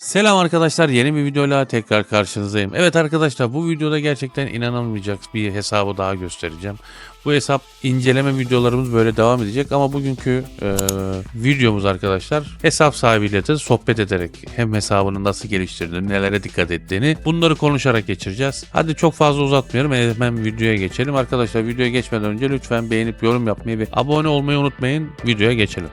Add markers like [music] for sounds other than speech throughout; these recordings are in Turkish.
Selam arkadaşlar yeni bir videoyla tekrar karşınızdayım. Evet arkadaşlar bu videoda gerçekten inanılmayacak bir hesabı daha göstereceğim. Bu hesap inceleme videolarımız böyle devam edecek ama bugünkü e, videomuz arkadaşlar hesap sahibiyle de sohbet ederek hem hesabını nasıl geliştirdiğini, nelere dikkat ettiğini bunları konuşarak geçireceğiz. Hadi çok fazla uzatmıyorum hemen videoya geçelim. Arkadaşlar videoya geçmeden önce lütfen beğenip yorum yapmayı ve abone olmayı unutmayın. Videoya geçelim.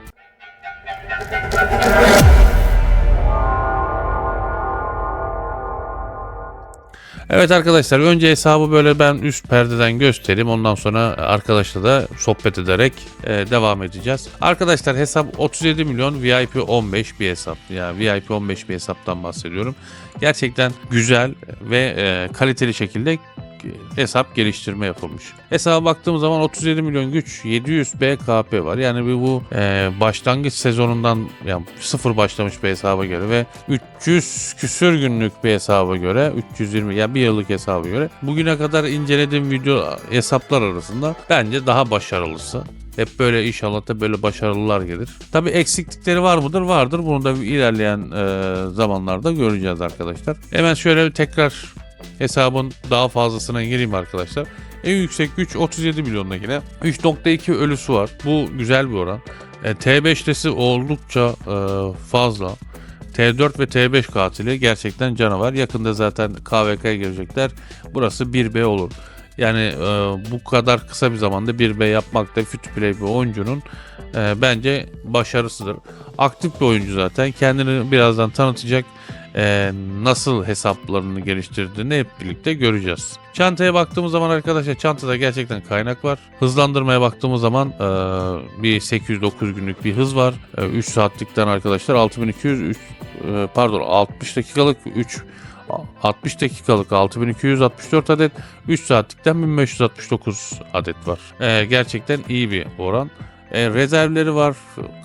Evet arkadaşlar önce hesabı böyle ben üst perdeden göstereyim. Ondan sonra arkadaşla da sohbet ederek e, devam edeceğiz. Arkadaşlar hesap 37 milyon VIP 15 bir hesap. Yani VIP 15 bir hesaptan bahsediyorum. Gerçekten güzel ve e, kaliteli şekilde hesap geliştirme yapılmış. Hesaba baktığım zaman 37 milyon güç 700 BKP var. Yani bu, bu e, başlangıç sezonundan yani sıfır başlamış bir hesaba göre ve 300 küsür günlük bir hesaba göre 320 ya yani bir yıllık hesaba göre bugüne kadar incelediğim video hesaplar arasında bence daha başarılısı. Hep böyle inşallah da böyle başarılılar gelir. Tabi eksiklikleri var mıdır? Vardır. Bunu da ilerleyen e, zamanlarda göreceğiz arkadaşlar. Hemen şöyle bir tekrar hesabın daha fazlasına gireyim arkadaşlar. En yüksek güç 37 milyonda yine. 3.2 ölüsü var. Bu güzel bir oran. E, T5'lesi oldukça e, fazla. T4 ve T5 katili gerçekten canavar. Yakında zaten KVK'ya girecekler. Burası 1B olur. Yani e, bu kadar kısa bir zamanda 1B yapmak da play bir oyuncunun e, bence başarısıdır. Aktif bir oyuncu zaten. Kendini birazdan tanıtacak e, nasıl hesaplarını geliştirdiğini hep birlikte göreceğiz. Çantaya baktığımız zaman arkadaşlar çantada gerçekten kaynak var. Hızlandırmaya baktığımız zaman e, bir 809 günlük bir hız var. E, 3 saatlikten arkadaşlar 6200 3, e, pardon 60 dakikalık 3 60 dakikalık 6264 adet 3 saatlikten 1569 adet var. E, gerçekten iyi bir oran. E, rezervleri var,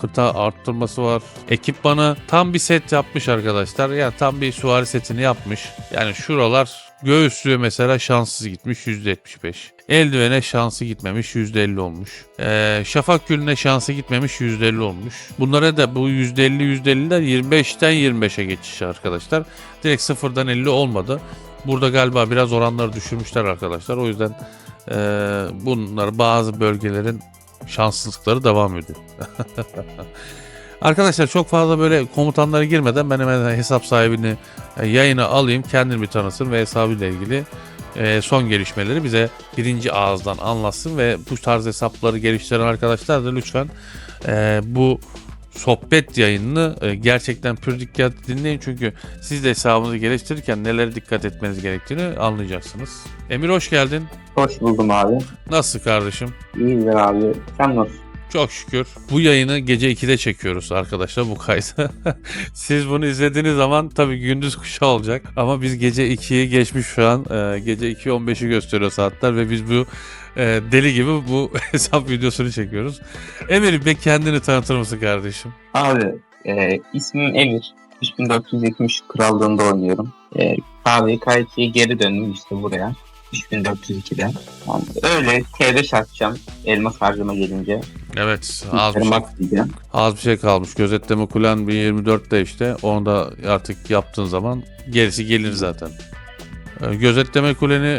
kıta arttırması var. Ekipmanı tam bir set yapmış arkadaşlar. Ya yani tam bir süvari setini yapmış. Yani şuralar göğüslüğe mesela şanssız gitmiş %75. Eldivene şansı gitmemiş %50 olmuş. Ee, şafak gülüne şansı gitmemiş %50 olmuş. Bunlara da bu %50 %50'den 25'ten 25'e geçiş arkadaşlar. Direkt sıfırdan 50 olmadı. Burada galiba biraz oranları düşürmüşler arkadaşlar. O yüzden e, bunlar bazı bölgelerin şanssızlıkları devam ediyor. [laughs] Arkadaşlar çok fazla böyle komutanlara girmeden ben hemen hesap sahibini e, yayına alayım. Kendini bir tanısın ve hesabıyla ilgili e, son gelişmeleri bize birinci ağızdan anlatsın ve bu tarz hesapları geliştiren arkadaşlar da lütfen e, bu sohbet yayınını gerçekten pür dikkat dinleyin çünkü siz de hesabınızı geliştirirken nelere dikkat etmeniz gerektiğini anlayacaksınız. Emir hoş geldin. Hoş buldum abi. Nasıl kardeşim? İyidir abi. Sen nasıl? Çok şükür. Bu yayını gece 2'de çekiyoruz arkadaşlar bu kaydı. [laughs] Siz bunu izlediğiniz zaman tabii gündüz kuşağı olacak. Ama biz gece 2'yi geçmiş şu an. Ee, gece 2.15'i gösteriyor saatler ve biz bu e, deli gibi bu [laughs] hesap videosunu çekiyoruz. Emir bir kendini tanıtır mısın kardeşim? Abi e, ismim Emir. 3470 krallığında oynuyorum. E, KVK2'ye geri döndüm işte buraya. 3402'de. Yani öyle T5 atacağım elmas harcama gelince. Evet az bir, şey, az bir şey kalmış. Gözetleme kulen 1024'te işte. Onu da artık yaptığın zaman gerisi gelir zaten. Ee, Gözetleme kuleni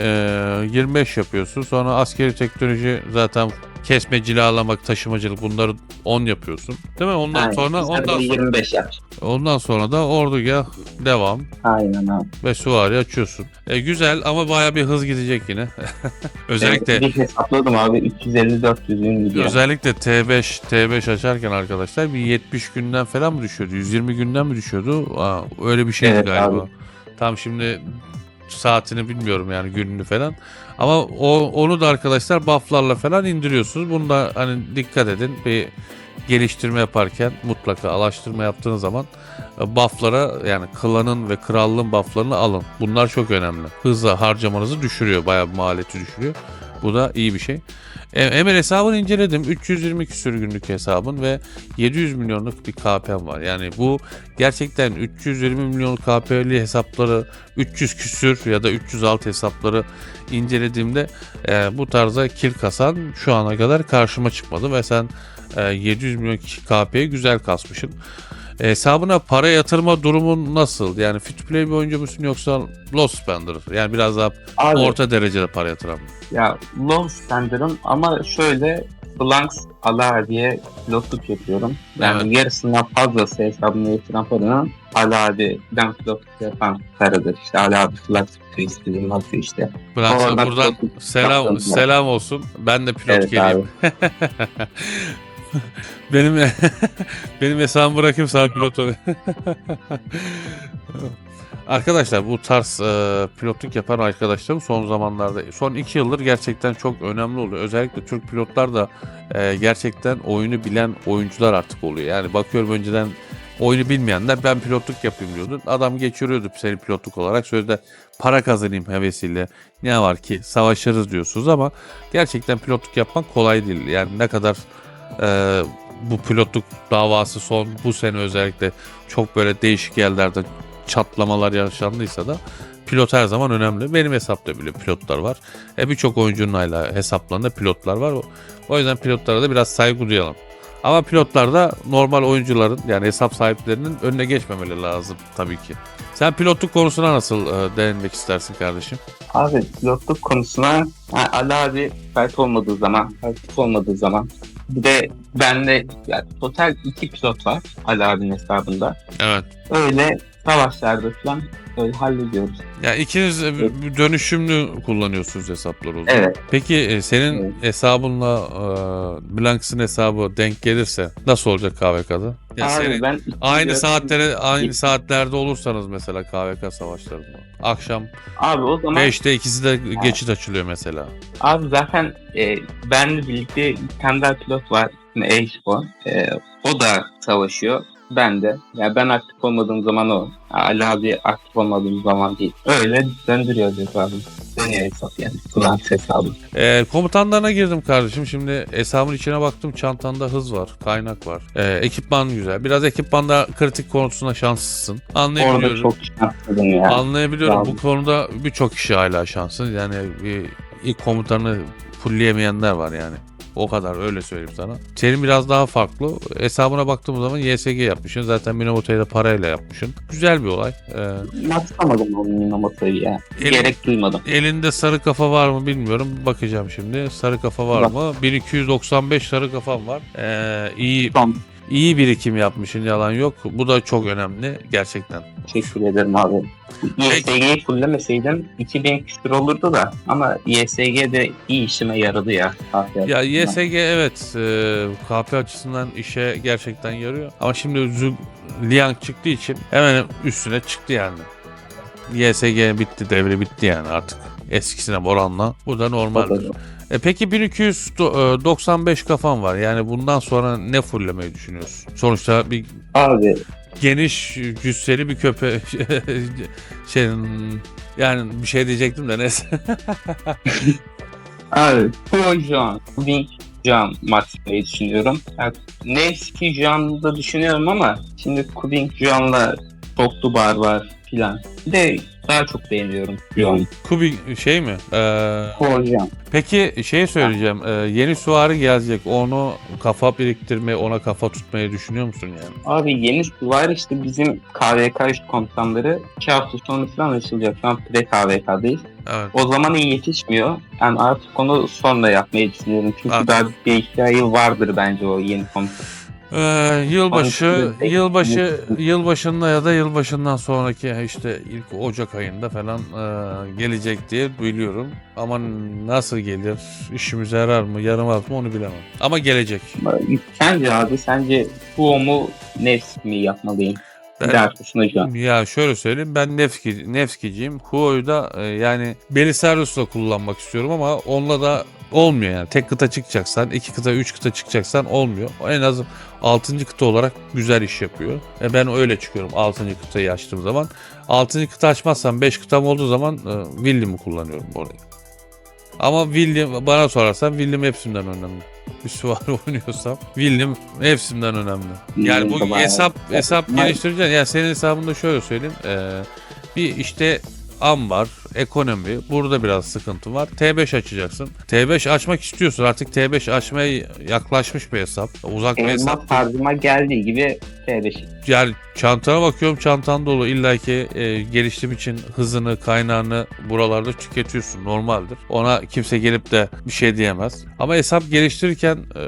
e, 25 yapıyorsun. Sonra askeri teknoloji zaten kesme, cilalamak, taşımacılık bunları 10 yapıyorsun. Değil mi? Ondan Aynen. sonra ondan sonra, 25 yap. ondan sonra da ordugah devam Aynen abi. ve süvari açıyorsun. E, güzel ama baya bir hız gidecek yine. [laughs] özellikle bir hesapladım abi 350-400 gün gidiyor. özellikle T5 T5 açarken arkadaşlar bir 70 günden falan mı düşüyordu? 120 günden mi düşüyordu? Aa, öyle bir şeydi Evet galiba. abi. Tam şimdi saatini bilmiyorum yani gününü falan. Ama o onu da arkadaşlar bufflarla falan indiriyorsunuz. Bunu da hani dikkat edin. Bir geliştirme yaparken mutlaka alaştırma yaptığınız zaman e, bufflara yani klanın ve krallığın bufflarını alın. Bunlar çok önemli. Hızla harcamanızı düşürüyor. Bayağı maliyeti düşürüyor. Bu da iyi bir şey. E, Emir hesabını inceledim. 320 küsür günlük hesabın ve 700 milyonluk bir KP'm var. Yani bu gerçekten 320 milyon KP'li hesapları 300 küsür ya da 306 hesapları incelediğimde e, bu tarzda kill kasan şu ana kadar karşıma çıkmadı ve sen e, 700 milyon KP'yi güzel kasmışsın. E, hesabına para yatırma durumun nasıl? Yani to play bir oyuncu musun yoksa low spender? Yani biraz daha Abi orta derecede para yatıran mı? ya low standardım ama şöyle Blanks Ala diye pilotluk yapıyorum. Yani yarısından fazlası hesabına yatıran paranın Ala abi'den pilotluk yapan paradır. İşte Ala abi flag istediğim atıyor işte. Oradan buradan selam selam olsun. Ben de pilot Evet geleyim. [laughs] [laughs] benim [laughs] benim hesabımı bırakayım sana pilot. [laughs] Arkadaşlar bu tarz e, pilotluk yapan arkadaşlarım son zamanlarda son iki yıldır gerçekten çok önemli oluyor. Özellikle Türk pilotlar da e, gerçekten oyunu bilen oyuncular artık oluyor. Yani bakıyorum önceden oyunu bilmeyenler ben pilotluk yapayım diyordu. Adam geçiriyordu seni pilotluk olarak. Sözde para kazanayım hevesiyle. Ne var ki savaşırız diyorsunuz ama gerçekten pilotluk yapmak kolay değil. Yani ne kadar e, bu pilotluk davası son bu sene özellikle çok böyle değişik yerlerde çatlamalar yaşandıysa da pilot her zaman önemli. Benim hesapta bile pilotlar var. E, Birçok oyuncunun hala hesaplarında pilotlar var. O, yüzden pilotlara da biraz saygı duyalım. Ama pilotlar da normal oyuncuların yani hesap sahiplerinin önüne geçmemeli lazım tabii ki. Sen pilotluk konusuna nasıl e, değinmek istersin kardeşim? Abi pilotluk konusuna ha, Ali abi kayıt olmadığı zaman, kayıt olmadığı zaman bir de bende yani total iki pilot var Ali abinin hesabında. Evet. Öyle savaşlarda falan hallediyoruz. Ya ikiniz dönüşümlü kullanıyorsunuz hesapları o zaman. Evet. Peki e, senin Evet. hesabınla e, Blanks'ın hesabı denk gelirse nasıl olacak KVK'da? Ya abi senin ben aynı [laughs] saatlere aynı saatlerde olursanız mesela KVK savaşlarında. Akşam Abi o zaman 5'te ikisi de geçit açılıyor mesela. abi zaten e, benle birlikte bir tane daha pilot var. E-Spor. E, o da savaşıyor. Ben de. Ya ben aktif olmadığım zaman o. Ali abi aktif olmadığım zaman değil. Öyle döndürüyoruz hesabı. Dönüyor hesap yani. Kullanç hesabı. E, komutanlarına girdim kardeşim. Şimdi hesabın içine baktım. Çantanda hız var, kaynak var. E, ekipman güzel. Biraz ekipmanda kritik konusunda şanslısın. Orada Anlayabiliyorum. çok şanslıydım ya. Anlayabiliyorum. Bu konuda birçok kişi hala şanssız. Yani bir ilk komutanı fullleyemeyenler var yani. O kadar öyle söyleyeyim sana. Senin biraz daha farklı. Hesabına baktığım zaman YSG yapmışsın. Zaten Minamoto'yu da parayla yapmışsın. Güzel bir olay. Ee, Matlamadım o Minamoto'yu ya. Elin- Gerek duymadım. elinde sarı kafa var mı bilmiyorum. Bakacağım şimdi. Sarı kafa var Bak. mı? 1295 sarı kafam var. Ee, iyi Tamam. İyi birikim yapmışsın yalan yok. Bu da çok önemli gerçekten. Teşekkür ederim abi. YSG'yi fullemeseydim 2000 küsur olurdu da ama YSG de iyi işime yaradı ya. Aferin. Ya YSG evet e, KP açısından işe gerçekten yarıyor. Ama şimdi Zul Liang çıktığı için hemen üstüne çıktı yani. YSG bitti devre bitti yani artık. Eskisine oranla. Bu da normaldir. E peki 1295 kafan var. Yani bundan sonra ne fulllemeyi düşünüyorsun? Sonuçta bir Abi geniş cüsseli bir köpe [laughs] şey yani bir şey diyecektim de neyse. [laughs] Abi Pro Juan, Wing Juan matchmayı düşünüyorum. Yani Nevski Juan'ı da düşünüyorum ama şimdi Kubing Juan'la Toklu Bar var filan. Bir de daha çok beğeniyorum Juan. Kubi şey mi? Ee, Juan. Peki şey söyleyeceğim. Ee, yeni süvari gelecek. Onu kafa biriktirmeyi, ona kafa tutmayı düşünüyor musun yani? Abi yeni var işte bizim KVK üst komutanları 2 hafta sonra falan açılacak. Şu an pre KVK'dayız. Evet. O zaman iyi yetişmiyor. Yani artık onu sonra yapmayı düşünüyorum. Çünkü Artık. daha bir iki ay vardır bence o yeni komutan. Ee, yılbaşı, yılbaşı, yılbaşında ya da yılbaşından sonraki işte ilk Ocak ayında falan e, gelecek diye biliyorum. Ama nasıl gelir, işimize yarar mı, yaramaz mı onu bilemem. Ama gelecek. Sence abi sence bu mu Nevsk mi yapmalıyım? Ben-. Ya şöyle söyleyeyim ben Nevski, Nevskiciyim. Huo'yu da e, yani Belisarius'la kullanmak istiyorum ama onunla da olmuyor yani. Tek kıta çıkacaksan, iki kıta, üç kıta çıkacaksan olmuyor. En az 6. kıta olarak güzel iş yapıyor. E ben öyle çıkıyorum 6. kıtayı açtığım zaman. 6. kıta açmazsam 5 kıtam olduğu zaman e, William'ı kullanıyorum orayı. Ama William bana sorarsan William hepsinden önemli. [laughs] Bir süvari oynuyorsam William hepsinden önemli. Yani bu hesap hesap geliştireceksin. Yani senin hesabında şöyle söyleyeyim. Ee, bir işte am var. ekonomi. Burada biraz sıkıntı var. T5 açacaksın. T5 açmak istiyorsun. Artık T5 açmaya yaklaşmış bir hesap. Uzak bir hesap. Tarzıma geldiği gibi T5. Yani çantana bakıyorum çantan dolu. İlla ki e, geliştim için hızını, kaynağını buralarda tüketiyorsun. Normaldir. Ona kimse gelip de bir şey diyemez. Ama hesap geliştirirken e,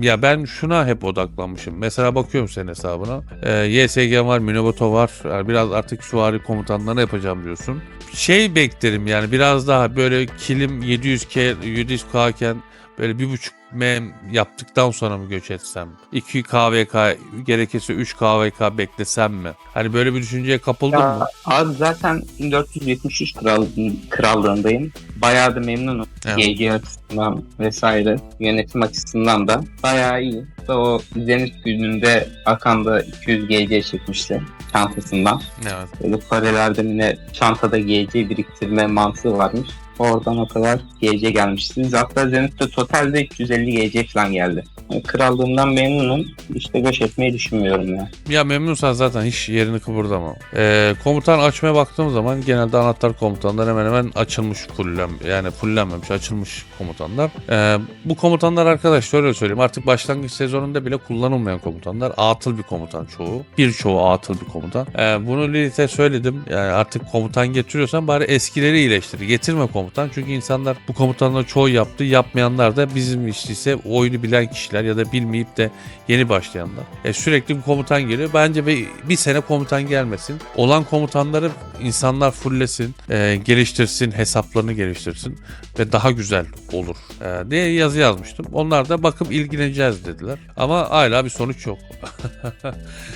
ya ben şuna hep odaklanmışım. Mesela bakıyorum senin hesabına. E, YSG var, Minoboto var. Yani biraz artık süvari komutanlarına yapacağım diyorsun. Şey beklerim yani biraz daha böyle kilim 700K, 700K iken böyle bir buçuk mem yaptıktan sonra mı göç etsem? 2 KVK gerekirse 3 KVK beklesem mi? Hani böyle bir düşünceye kapıldın Ya, mı? abi zaten 1473 kral, krallığındayım. Bayağı da memnunum. Evet. GG açısından vesaire yönetim açısından da bayağı iyi. Ve o Zenit gününde Akan'da 200 GC çekmişti çantasından. Evet. Böyle paralelde yine çantada GC biriktirme mantığı varmış. Oradan o kadar GC gelmişti. Hatta Zenit'te totalde 350 GC falan geldi. Yani krallığımdan memnunum. İşte göç etmeyi düşünmüyorum ya. Ya memnunsan zaten hiç yerini kıpırdama. Ee, komutan açmaya baktığım zaman genelde anahtar komutanlar hemen hemen açılmış fullem yani fullenmemiş açılmış komutanlar. Ee, bu komutanlar arkadaş şöyle söyleyeyim artık başlangıç sezonunda bile kullanılmayan komutanlar. Atıl bir komutan çoğu. Birçoğu atıl bir komutan. Ee, bunu Lilith'e söyledim. Yani artık komutan getiriyorsan bari eskileri iyileştir. Getirme komutan çünkü insanlar bu komutanları çoğu yaptı. Yapmayanlar da bizim işte oyunu bilen kişiler ya da bilmeyip de yeni başlayanlar. E, sürekli bir komutan geliyor. Bence bir, bir sene komutan gelmesin. Olan komutanları insanlar fulllesin, e, geliştirsin, hesaplarını geliştirsin ve daha güzel olur e, diye yazı yazmıştım. Onlar da bakıp ilgileneceğiz dediler. Ama hala bir sonuç yok.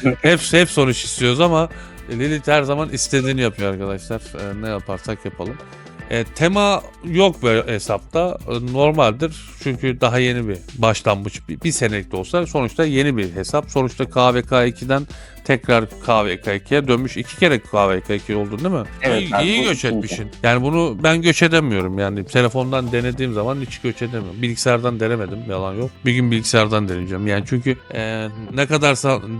[laughs] hep, hep sonuç istiyoruz ama Lilith her zaman istediğini yapıyor arkadaşlar. E, ne yaparsak yapalım. E, tema yok böyle hesapta. E, normaldir. Çünkü daha yeni bir başlangıç. Bir, bir senelik de olsa sonuçta yeni bir hesap. Sonuçta KVK2'den tekrar KVK2'ye dönmüş. iki kere KVK2 oldun değil mi? Evet, iyi, abi, iyi bu göç etmişsin. Yani bunu ben göç edemiyorum. Yani telefondan denediğim zaman hiç göç edemiyorum. Bilgisayardan denemedim. Yalan yok. Bir gün bilgisayardan deneyeceğim. Yani çünkü e, ne kadar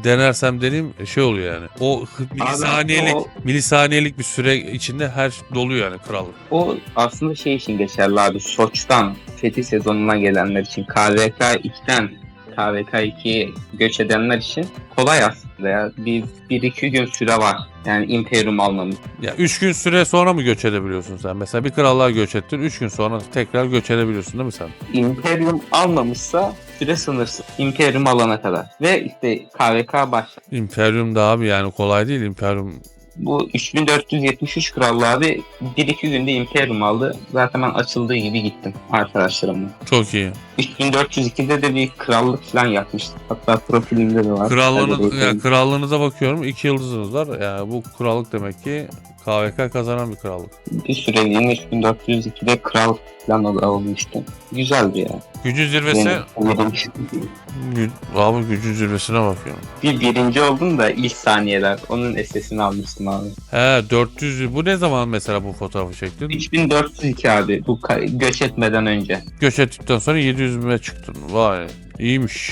denersem deneyim şey oluyor yani. O milisaniyelik, o- milisaniyelik bir süre içinde her şey doluyor yani krallık. O aslında şey için geçerli abi. Soç'tan Fethi sezonuna gelenler için KVK 2'den KVK 2'ye göç edenler için kolay aslında ya. Bir, bir iki gün süre var. Yani Imperium almamız. Ya 3 gün süre sonra mı göç edebiliyorsun sen? Mesela bir krallığa göç ettin 3 gün sonra tekrar göç edebiliyorsun değil mi sen? Imperium almamışsa süre sınırsız. Imperium alana kadar. Ve işte KVK başlar. Imperium da abi yani kolay değil Imperium. Bu 3473 krallığı abi 1-2 günde Imperium aldı. Zaten ben açıldığı gibi gittim arkadaşlarımla. Çok iyi. 3402'de de bir krallık falan yapmıştım. Hatta profilimde de var. Krallığını, Hadi ya, bakalım. krallığınıza bakıyorum 2 yıldızınız var. Yani bu krallık demek ki KVK kazanan bir krallık. bir süreliğine 3402'de kral falan alınmıştı. Güzeldi ya. Gücün zirvesi Yani, umarım. Gü- abi gücün zirvesine bakıyorum. bir birinci oldum da ilk saniyeler. Onun sesini almıştım abi. He 400 bu ne zaman mesela bu fotoğrafı çektin? 3402 abi. Bu göç etmeden önce. Göç ettikten sonra 700 bine çıktın. Vay iyiymiş.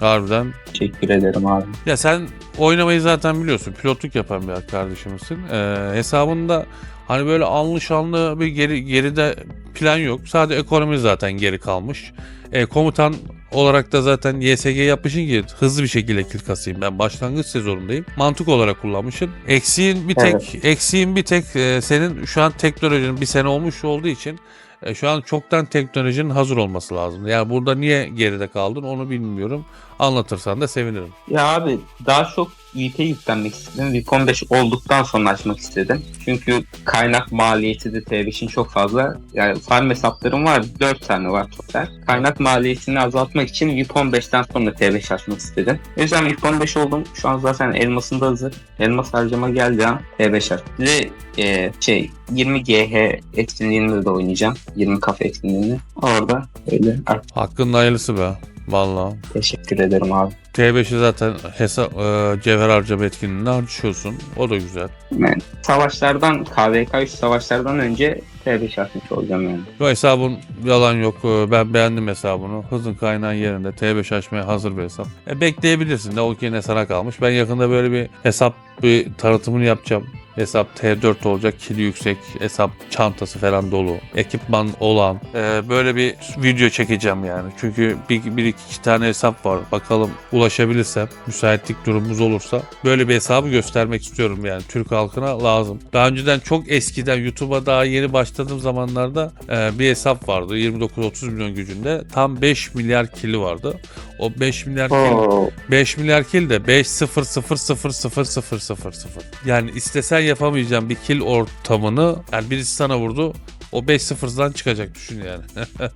Harbiden Teşekkür ederim abi. Ya sen oynamayı zaten biliyorsun. Pilotluk yapan bir kardeşimizsin. Ee, hesabında hani böyle anlı şanlı bir geri, geride plan yok. Sadece ekonomi zaten geri kalmış. Ee, komutan olarak da zaten YSG yapmışsın ki hızlı bir şekilde kill kasayım. Ben başlangıç sezonundayım. Mantık olarak kullanmışsın. Eksiğin bir tek eksiğin bir tek e, senin şu an teknolojinin bir sene olmuş olduğu için e, şu an çoktan teknolojinin hazır olması lazım. Yani burada niye geride kaldın onu bilmiyorum. Anlatırsan da sevinirim. Ya abi daha çok VP yüklenmek istedim. VIP 15 olduktan sonra açmak istedim. Çünkü kaynak maliyeti de T5'in çok fazla. Yani farm hesaplarım var. 4 tane var total. Kaynak maliyetini azaltmak için VIP 15'ten sonra T5 açmak istedim. O yüzden VIP 15 oldum. Şu an zaten elmasında hazır. Elmas harcama geldi an T5 aç. Ve e, şey 20 GH etkinliğinde de oynayacağım. 20 kafe etkinliğini. Orada öyle. Artık Hakkın hayırlısı be. Vallahi. teşekkür ederim abi. T5'i zaten hesap e, cevher harcama etkinliğinde harcıyorsun. O da güzel. Yani savaşlardan KVK 3 savaşlardan önce T5 atmış olacağım yani. Bu hesabın yalan yok. E, Ben beğendim hesabını. Hızın kaynağın yerinde. T5 açmaya hazır bir hesap. E, bekleyebilirsin de o yine sana kalmış. Ben yakında böyle bir hesap bir tanıtımını yapacağım. Hesap T4 olacak. Kili yüksek. Hesap çantası falan dolu. Ekipman olan. Ee, böyle bir video çekeceğim yani. Çünkü bir, bir iki tane hesap var. Bakalım ulaşabilirsem. Müsaitlik durumumuz olursa. Böyle bir hesabı göstermek istiyorum yani. Türk halkına lazım. Daha önceden çok eskiden YouTube'a daha yeni başladığım zamanlarda e, bir hesap vardı. 29-30 milyon gücünde. Tam 5 milyar kili vardı. O 5 milyar kil Oo. 5 milyar kill de 5 0 0 0 0 0 0 0. Yani istesen yapamayacağım bir kill ortamını yani birisi sana vurdu o 5 0'dan çıkacak düşün yani. [laughs]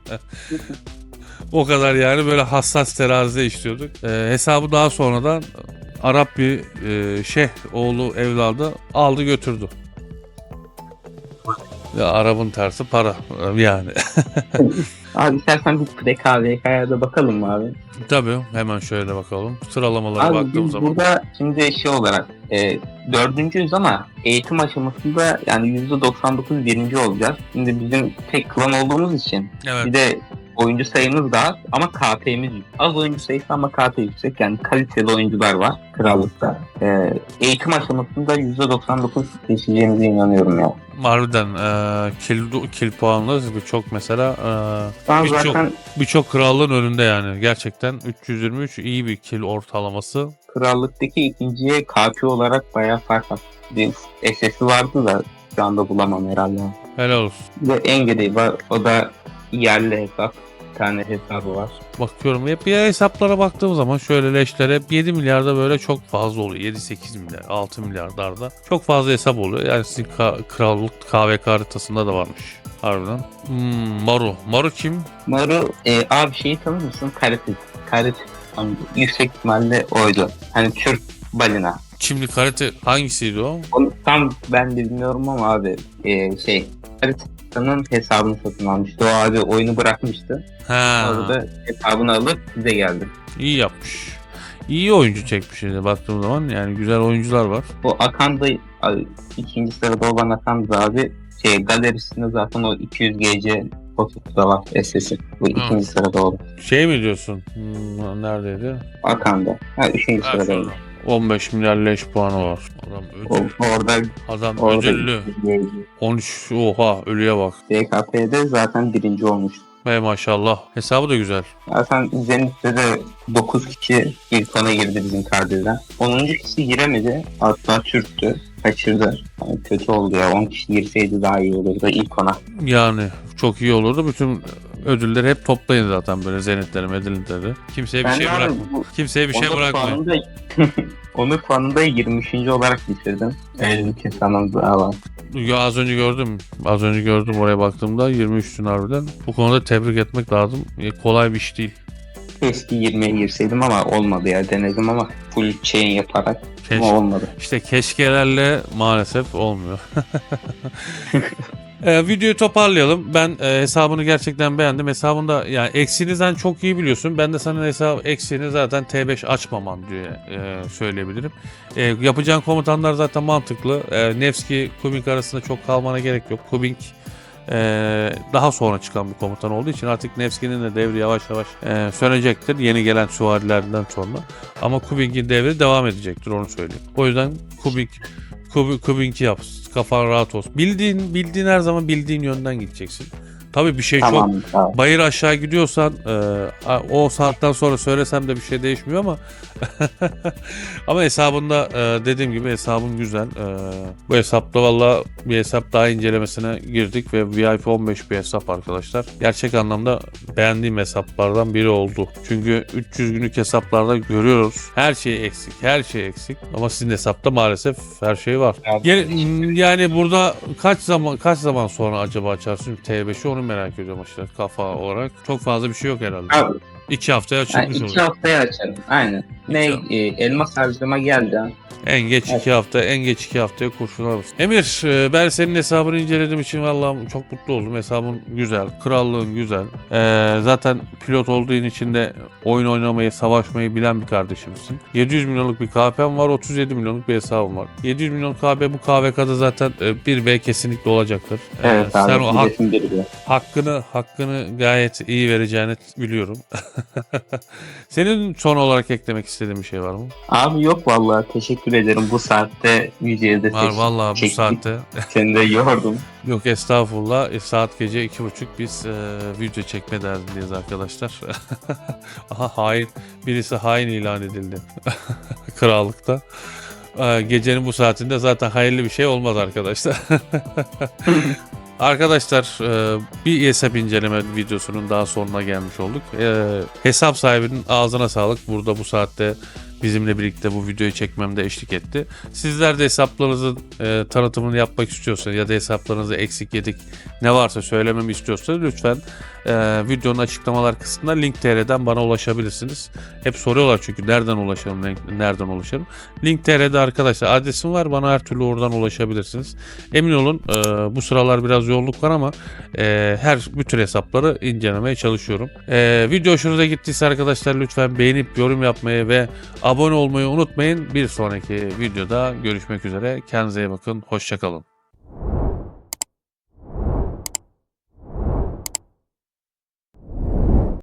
o kadar yani böyle hassas terazide işliyorduk. Ee, hesabı daha sonradan Arap bir e, şeyh oğlu evladı aldı götürdü. Ya Arap'ın tersi para yani. [laughs] Abi istersen bir PKVK'ya da bakalım mı abi? Tabii hemen şöyle bakalım. Sıralamalara Abi baktığım biz zaman. burada şimdi şey olarak e, dördüncüyüz ama eğitim aşamasında yani %99 birinci olacağız. Şimdi bizim tek klan olduğumuz için Evet. bir de oyuncu sayımız da az ama KP'miz. Az oyuncu sayısı ama KP yüksek yani kaliteli oyuncular var krallıkta. E, eğitim aşamasında %99 seçeceğimize inanıyorum ya. Harbiden e, kill, kill puanlı birçok mesela an Birçok- zaten e, birçok krallığın önünde yani. Gerçekten 323 iyi bir kill ortalaması. krallıktaki ikinciye KP olarak bayağı fark attı. SS'i vardı da şu anda bulamam herhalde. Helal olsun. De Engedi var. O da yerli hesap. Bir tane hesabı var. Bakıyorum hep bir hesaplara baktığım zaman şöyle leşlere 7 milyarda böyle çok fazla oluyor. 7-8 milyar, 6 milyarlarda çok fazla hesap oluyor. Yani sizin ka- krallık KVK haritasında da varmış. Harbiden. Hmm, Maru. Maru kim? Maru e, abi şeyi tanır mısın? Karate. Karate. Tam Yüksek ihtimalle oydu. Hani Türk balina. Şimdi karate hangisiydi o? Onu tam ben de bilmiyorum ama abi e, şey Karata'nın hesabını satın almıştı. O abi oyunu bırakmıştı. Ha, Orada hesabını alıp bize geldi. iyi yapmış. İyi oyuncu çekmiş yine baktığım zaman. Yani güzel oyuncular var. Bu Akan'da abi, ikinci sırada olan Akan'da abi şey galerisinde zaten o 200 GC fotosu da var SS'i. Bu ikinci sırada olan. Şey mi diyorsun? Hmm, neredeydi? Akan'da. Ha üçüncü Ha, sırada. Şurada. 15 milyar leş puanı var. Adam ödül. orada Adam orada ödüllü. 13 oha ölüye bak. DKP'de zaten birinci olmuş. Ve maşallah. Hesabı da güzel. Zaten Zenit'te de 9 kişi ilk ona girdi bizim kardeşden. 10. kişi giremedi. Hatta Türk'tü. Kaçırdı. Yani kötü oldu ya. 10 kişi girseydi daha iyi olurdu ilk ona. Yani çok iyi olurdu. Bütün ödülleri hep toplayın zaten böyle zenitleri, medilleri. Kimseye bir Ben şey abi bırakma. bu Kimseye bir şey bırakmayın. puanında, [laughs] Onur puanında 23. olarak bitirdim. Kesanım daha var. Ya az önce gördüm. Az önce gördüm oraya baktığımda 23'tün harbiden. Bu konuda tebrik etmek lazım. E, kolay bir iş değil. Keşke 20'ye girseydim ama olmadı ya. Denedim ama full chain yaparak ama olmadı. İşte keşkelerle maalesef olmuyor. [laughs] Ee, videoyu toparlayalım. Ben e, hesabını gerçekten beğendim. Hesabında yani eksinizden çok iyi biliyorsun. Ben de sana hesap eksiğini zaten T5 açmaman diye e, söyleyebilirim. E, yapacağın komutanlar zaten mantıklı. E, Nevski, Kubink arasında çok kalmana gerek yok. Kubink e, daha sonra çıkan bir komutan olduğu için artık Nevski'nin de devri yavaş yavaş e, sönecektir. Yeni gelen süvarilerden sonra. Ama Kubink'in devri devam edecektir onu söyleyeyim. O yüzden Kubink Kubi, Kubink'i yap. Kafan rahat olsun. Bildiğin, bildiğin her zaman bildiğin yönden gideceksin. Tabii bir şey çok Tamam. tamam. bayır aşağı gidiyorsan e, o saatten sonra söylesem de bir şey değişmiyor ama [laughs] ama hesabında e, dediğim gibi hesabın güzel. E, bu hesapta valla bir hesap daha incelemesine girdik ve VIP 15 bir hesap arkadaşlar. Gerçek anlamda beğendiğim hesaplardan biri oldu. Çünkü 300 günlük hesaplarda görüyoruz. Her şey eksik, her şey eksik. Ama sizin hesapta maalesef her şey var. Gel- yani burada kaç zaman kaç zaman sonra acaba açarsın T5'i onu merak ediyorum işte kafa olarak. Çok fazla bir şey yok herhalde. Abi, İki haftaya yani açılmış iki olur. haftaya açarım. Aynen. Ne İki- e, elmas harcama geldi. En geç Evet. iki hafta, en geç iki haftaya kurşun alırsın. Emir, e, ben senin hesabını incelediğim için vallahi çok mutlu oldum. Hesabın güzel, krallığın güzel. E, zaten pilot olduğun için de oyun oynamayı, savaşmayı bilen bir kardeşimsin. 700 milyonluk bir KP'm var, 37 milyonluk bir hesabım var. 700 milyon KP bu KVK'da zaten e, 1B kesinlikle olacaktır. E, Evet abi. sen o hak, hakkını hakkını gayet iyi vereceğini biliyorum. [laughs] [laughs] Senin son olarak eklemek istediğin bir şey var mı? Abi yok vallahi teşekkür ederim bu saatte videoyu da Var seç- vallahi bu çektik. saatte. Seni de yordum. [laughs] Yok estağfurullah. E, saat gece iki buçuk biz e, video çekme derdindeyiz arkadaşlar. [laughs] Aha hain. Birisi hain ilan edildi. Krallıkta. E, gecenin bu saatinde zaten hayırlı bir şey olmaz arkadaşlar. Arkadaşlar e, bir hesap inceleme videosunun daha sonuna gelmiş olduk. E, hesap sahibinin ağzına sağlık. Burada bu saatte bizimle birlikte bu videoyu çekmemde eşlik etti. Sizler de hesaplarınızın e, tanıtımını yapmak istiyorsanız ya da hesaplarınızı eksik yedik ne varsa söylememi istiyorsanız lütfen e, videonun açıklamalar kısmında link.tr'den bana ulaşabilirsiniz. Hep soruyorlar çünkü nereden ulaşalım, ne- nereden ulaşalım. Link.tr'de arkadaşlar adresim var bana her türlü oradan ulaşabilirsiniz. Emin olun e, bu sıralar biraz yoğunluk var ama e, her bütün hesapları incelemeye çalışıyorum. E, video hoşunuza gittiyse arkadaşlar lütfen beğenip yorum yapmayı ve abone olmayı unutmayın. Bir sonraki videoda görüşmek üzere. Kendinize iyi bakın. Hoşçakalın.